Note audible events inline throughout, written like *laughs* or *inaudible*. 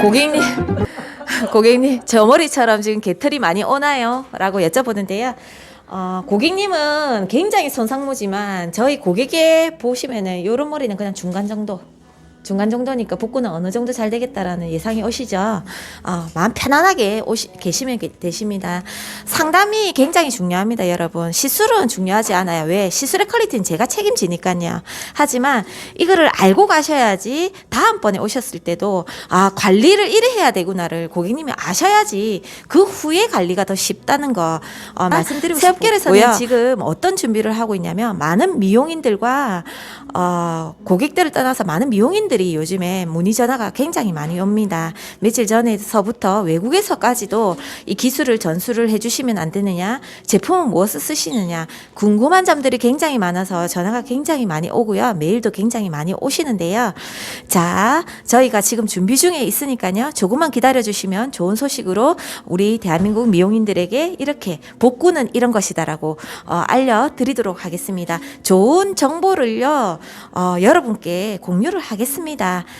고객님, *laughs* 고객님, 저 머리처럼 지금 개털이 많이 오나요? 라고 여쭤보는데요. 어, 고객님은 굉장히 손상무지만 저희 고객에 보시면은 요런 머리는 그냥 중간 정도. 중간 정도니까 복구는 어느 정도 잘 되겠다라는 예상이 오시죠. 어, 마음 편안하게 오시, 계시면 게- 되십니다. 상담이 굉장히 중요합니다, 여러분. 시술은 중요하지 않아요. 왜? 시술의 퀄리티는 제가 책임지니까요. 하지만 이거를 알고 가셔야지 다음번에 오셨을 때도 아, 관리를 이래 해야 되구나를 고객님이 아셔야지 그 후에 관리가 더 쉽다는 거 어, 말씀드리고 새업결에서는 지금 어떤 준비를 하고 있냐면 많은 미용인들과 어, 고객들을 떠나서 많은 미용인 들이 요즘에 문의 전화가 굉장히 많이 옵니다. 며칠 전에서부터 외국에서까지도 이 기술을 전수를 해주시면 안 되느냐, 제품은 무엇을 쓰시느냐, 궁금한 점들이 굉장히 많아서 전화가 굉장히 많이 오고요. 메일도 굉장히 많이 오시는데요. 자, 저희가 지금 준비 중에 있으니까요. 조금만 기다려 주시면 좋은 소식으로 우리 대한민국 미용인들에게 이렇게 복구는 이런 것이다라고 어, 알려드리도록 하겠습니다. 좋은 정보를요, 어, 여러분께 공유를 하겠습니다.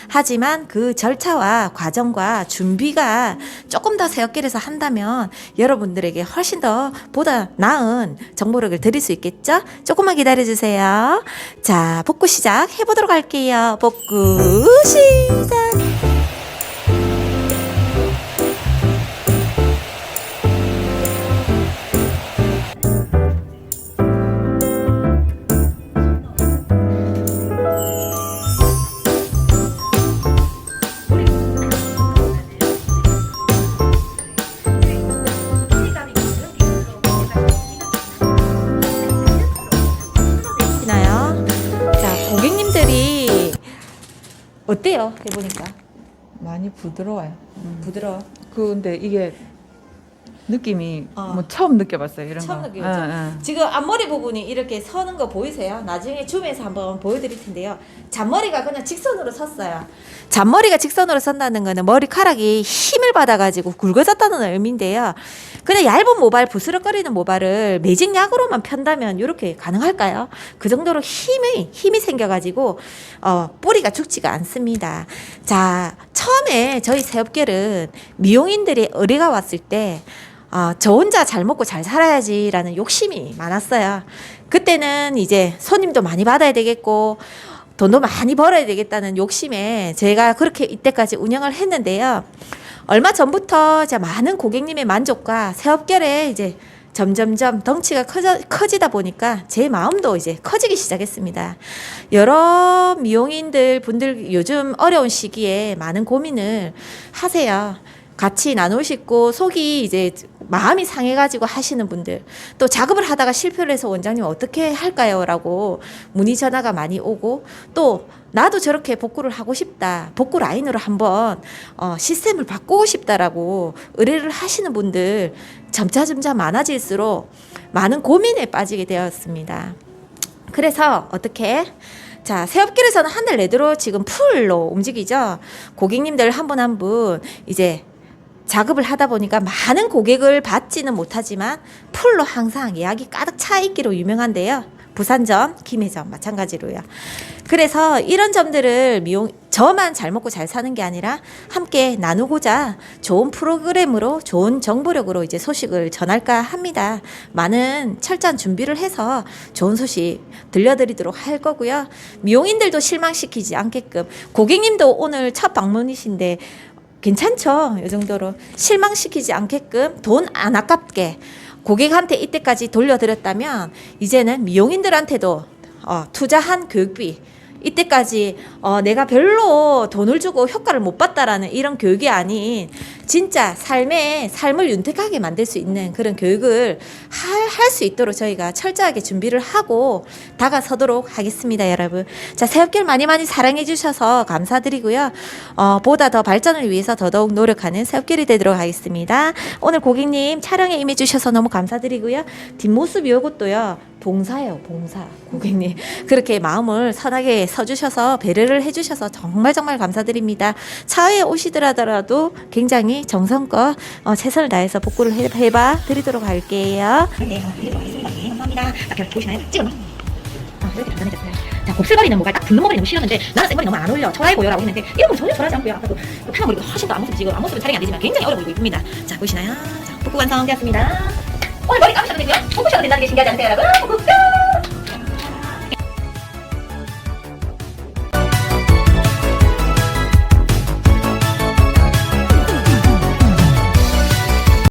하지만 그 절차와 과정과 준비가 조금 더 새어결해서 한다면 여러분들에게 훨씬 더 보다 나은 정보를 드릴 수 있겠죠? 조금만 기다려 주세요. 자, 복구 시작 해보도록 할게요. 복구 시작. 어때요? 해보니까 많이 부드러워요. 부드러워. 근데 이게 느낌이 어. 뭐 처음 느껴봤어요 이런 처음 거. 느끼겠죠? 예, 예. 지금 앞머리 부분이 이렇게 서는 거 보이세요? 나중에 줌에서 한번 보여드릴 텐데요. 잔머리가 그냥 직선으로 섰어요. 잔머리가 직선으로 선다는 거는 머리카락이 힘을 받아가지고 굵어졌다는 의미인데요. 그냥 얇은 모발, 부스럭거리는 모발을 매직약으로만 편다면 이렇게 가능할까요? 그 정도로 힘이, 힘이 생겨가지고, 어, 뿌리가 죽지가 않습니다. 자, 처음에 저희 새업결은 미용인들이 의뢰가 왔을 때, 아, 저 혼자 잘 먹고 잘 살아야지라는 욕심이 많았어요. 그때는 이제 손님도 많이 받아야 되겠고, 돈도 많이 벌어야 되겠다는 욕심에 제가 그렇게 이때까지 운영을 했는데요. 얼마 전부터 이제 많은 고객님의 만족과 새업결에 이제 점점점 덩치가 커져, 커지다 보니까 제 마음도 이제 커지기 시작했습니다. 여러 미용인들 분들 요즘 어려운 시기에 많은 고민을 하세요. 같이 나누시고 속이 이제 마음이 상해가지고 하시는 분들 또 작업을 하다가 실패를 해서 원장님 어떻게 할까요?라고 문의 전화가 많이 오고 또 나도 저렇게 복구를 하고 싶다 복구 라인으로 한번 어, 시스템을 바꾸고 싶다라고 의뢰를 하시는 분들 점차 점차 많아질수록 많은 고민에 빠지게 되었습니다. 그래서 어떻게 자, 새업길에서는 한 달 내도록 지금 풀로 움직이죠. 고객님들 한 분 한 분 이제 작업을 하다 보니까 많은 고객을 받지는 못하지만 풀로 항상 예약이 가득 차 있기로 유명한데요. 부산점, 김해점 마찬가지로요. 그래서 이런 점들을 미용 저만 잘 먹고 잘 사는 게 아니라 함께 나누고자 좋은 프로그램으로 좋은 정보력으로 이제 소식을 전할까 합니다. 많은 철저한 준비를 해서 좋은 소식 들려드리도록 할 거고요. 미용인들도 실망시키지 않게끔 고객님도 오늘 첫 방문이신데 괜찮죠? 이 정도로 실망시키지 않게끔 돈 안 아깝게 고객한테 이때까지 돌려드렸다면 이제는 미용인들한테도 어, 투자한 교육비 이때까지 어, 내가 별로 돈을 주고 효과를 못 봤다라는 이런 교육이 아닌 진짜 삶에 삶을 윤택하게 만들 수 있는 그런 교육을 할 수 있도록 저희가 철저하게 준비를 하고 다가서도록 하겠습니다, 여러분. 자, 새업길 많이 많이 사랑해 주셔서 감사드리고요. 어, 보다 더 발전을 위해서 더더욱 노력하는 새업길이 되도록 하겠습니다. 오늘 고객님 촬영에 임해 주셔서 너무 감사드리고요. 뒷모습 요것도요. 봉사예요, 봉사. 고객님. 그렇게 마음을 선하게 서주셔서 배려를 해주셔서 정말 정말 감사드립니다. 차에 오시더라도 굉장히 정성껏 어, 최선을 다해서 복구를 해, 해봐 드리도록 할게요. 네, 어. 네, 감사합니다. 자, 그럼 보시나요? 찍었나? 어, 이렇게 단단해졌어요. 자, 곱슬거리는 뭐가 딱 붓는 머리 너무 싫었는데 나는 생머리 너무 안 어울려. 초라해 보여라고 했는데 이런 거 전혀 초라하지 않고요. 아까도 그 파마 머리가 훨씬 더 앞모습 지금 앞모습은 촬영이 안 되지만 굉장히 어려 보이고 이쁩니다. 자, 보이시나요? 자, 복구 완성되었습니다. 오늘 머리 감으셔도 되고요. 묶으셔도 된다는 게 신기하지 않으세요, 여러분? 복구 끝!